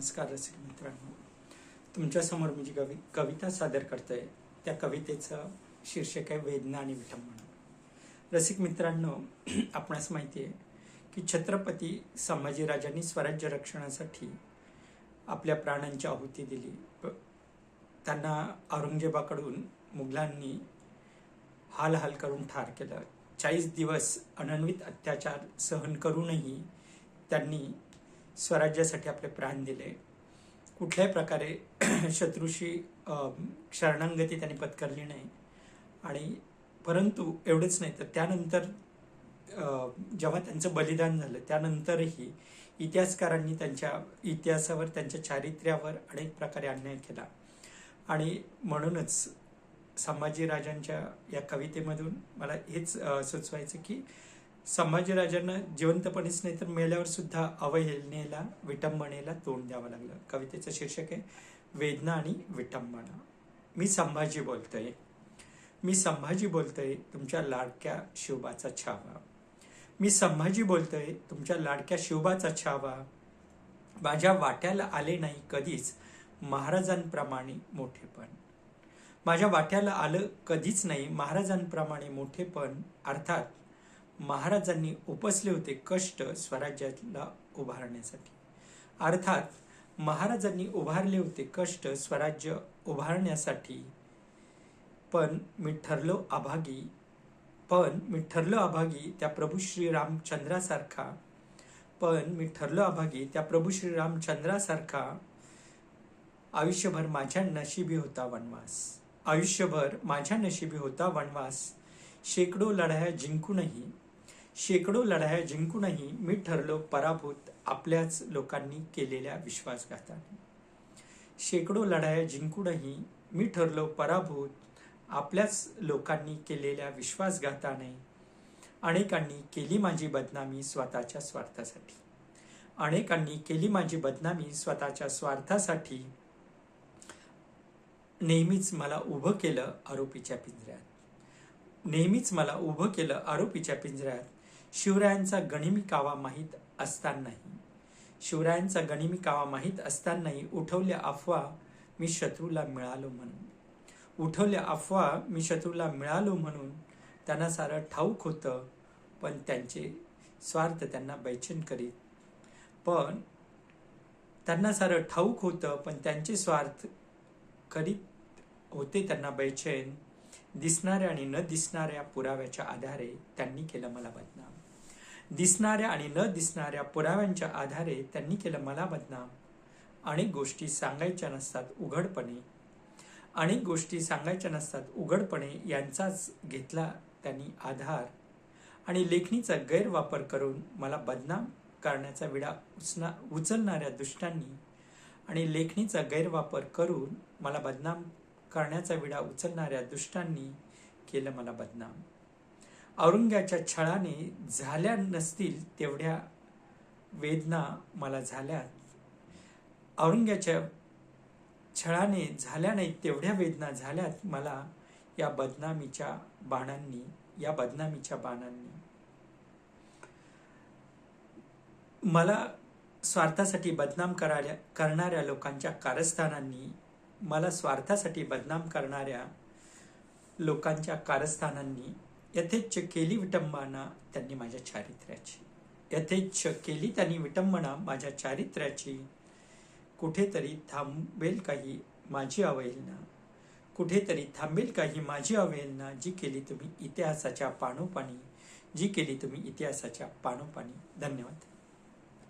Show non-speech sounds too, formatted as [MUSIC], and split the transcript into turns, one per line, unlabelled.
नमस्कार रसिक मित्रांनो. तुमच्यासमोर मी जी कवि कविता सादर करतोय त्या कवितेचं शीर्षक आहे वेदना आणि विठंबना रसिक मित्रांनो [CLEARS THROAT] आपणास माहिती आहे की छत्रपती संभाजीराजांनी स्वराज्य रक्षणासाठी आपल्या प्राणांची आहुती दिली. त्यांना औरंगजेबाकडून मुघलांनी हाल हाल करून ठार केलं. चाळीस दिवस अनन्वित अत्याचार सहन करूनही त्यांनी स्वराज्यासाठी आपले प्राण दिले. कुठल्याही प्रकारे [CLEARS THROAT] शत्रूशी शरणांगती त्यांनी पत्करली नाही. आणि परंतु एवढेच नाही तर त्यानंतर जेव्हा त्यांचं बलिदान झालं त्यानंतरही इतिहासकारांनी त्यांच्या इतिहासावर त्यांच्या चारित्र्यावर अनेक प्रकारे अन्याय केला. आणि म्हणूनच संभाजीराजांच्या या कवितेमधून मला हेच सुचवायचं की संभाजीराजांना जिवंतपणीच नाही तर मेल्यावर सुद्धा अवहेलनेला विटंबनेला तोंड द्यावं लागलं. कवितेचं शीर्षक आहे वेदना आणि विटंबना. मी संभाजी बोलतोय. मी संभाजी बोलतोय तुमच्या लाडक्या शिवबाचा छावा. मी संभाजी बोलतोय तुमच्या लाडक्या शिवबाचा छावा. माझ्या वाट्याला आले नाही कधीच महाराजांप्रमाणे मोठेपण माझ्या वाट्याला आलं कधीच नाही महाराजांप्रमाणे मोठेपण अर्थात महाराजांनी उपसले होते कष्ट स्वराज्याला उभारण्यासाठी. अर्थात महाराजांनी उभारले होते कष्ट स्वराज्य उभारण्यासाठी. पण मी ठरलो अभागी पण मी ठरलो अभागी त्या प्रभू श्री रामचंद्रासारखा पण मी ठरलो अभागी त्या प्रभू श्री रामचंद्रासारखा आयुष्यभर माझ्या नशिबी होता वनवास. आयुष्यभर माझ्या नशिबी होता वनवास. शेकडो लढाया जिंकूनही शेकडो लढाया जिंकूनही मी ठरलो पराभूत आपल्याच लोकांनी केलेल्या विश्वासघाताने. शेकडो लढाया जिंकूनही मी ठरलो पराभूत आपल्याच लोकांनी केलेल्या विश्वासघाताने. अनेकांनी केली माझी बदनामी स्वतःच्या स्वार्थासाठी. अनेकांनी केली माझी बदनामी स्वतःच्या स्वार्थासाठी. नेहमीच मला उभं केलं आरोपीच्या पिंजऱ्यात. नेहमीच मला उभं केलं आरोपीच्या पिंजऱ्यात. शिवरायांचा गणिमी कावा माहीत असतानाही शिवरायांचा गणिमी कावा माहीत असतानाही उठवल्या अफवा मी शत्रूला मिळालो म्हणून. उठवल्या अफवा मी शत्रूला मिळालो म्हणून त्यांना सारं ठाऊक होतं पण त्यांचे स्वार्थ त्यांना बैचन करीत. पण त्यांना सारं ठाऊक होतं पण त्यांचे स्वार्थ करीत होते त्यांना बैचैन. दिसणाऱ्या आणि न दिसणाऱ्या पुराव्याच्या आधारे त्यांनी केलं मला बदनाम. दिसणाऱ्या आणि न दिसणाऱ्या पुराव्यांच्या आधारे त्यांनी केलं मला बदनाम. अनेक गोष्टी सांगायच्या नसतात उघडपणे. अनेक गोष्टी सांगायच्या नसतात उघडपणे यांचाच घेतला त्यांनी आधार. आणि लेखणीचा गैरवापर करून मला बदनाम करण्याचा विडा उचना उचलणाऱ्या दुष्टांनी आणि लेखणीचा गैरवापर करून मला बदनाम करण्याचा विडा उचलणाऱ्या दुष्टांनी केलं मला बदनाम. औरंग्याच्या छळाने झाल्या नसतील तेवढ्या वेदना मला झाल्यात. औरंग्याच्या छळाने झाल्या नाहीत तेवढ्या वेदना झाल्यात मला या बदनामीच्या बाणांनी या बदनामीच्या बाणांनी. मला स्वार्थासाठी बदनाम कराऱ्या करणाऱ्या लोकांच्या कारस्थानांनी मला स्वार्थासाठी बदनाम करणाऱ्या लोकांच्या कारस्थानांनी यथेच्छ केली विटंबना त्यांनी माझ्या चारित्र्याची. यथेच्छ केली त्यांनी विटंबना माझ्या चारित्र्याची. कुठेतरी थांबेल काही माझी अवहेलना. कुठेतरी थांबेल काही माझी अवहेलना जी केली तुम्ही इतिहासाच्या पाणोपाणी जी केली तुम्ही इतिहासाच्या पाणोपाणी. धन्यवाद.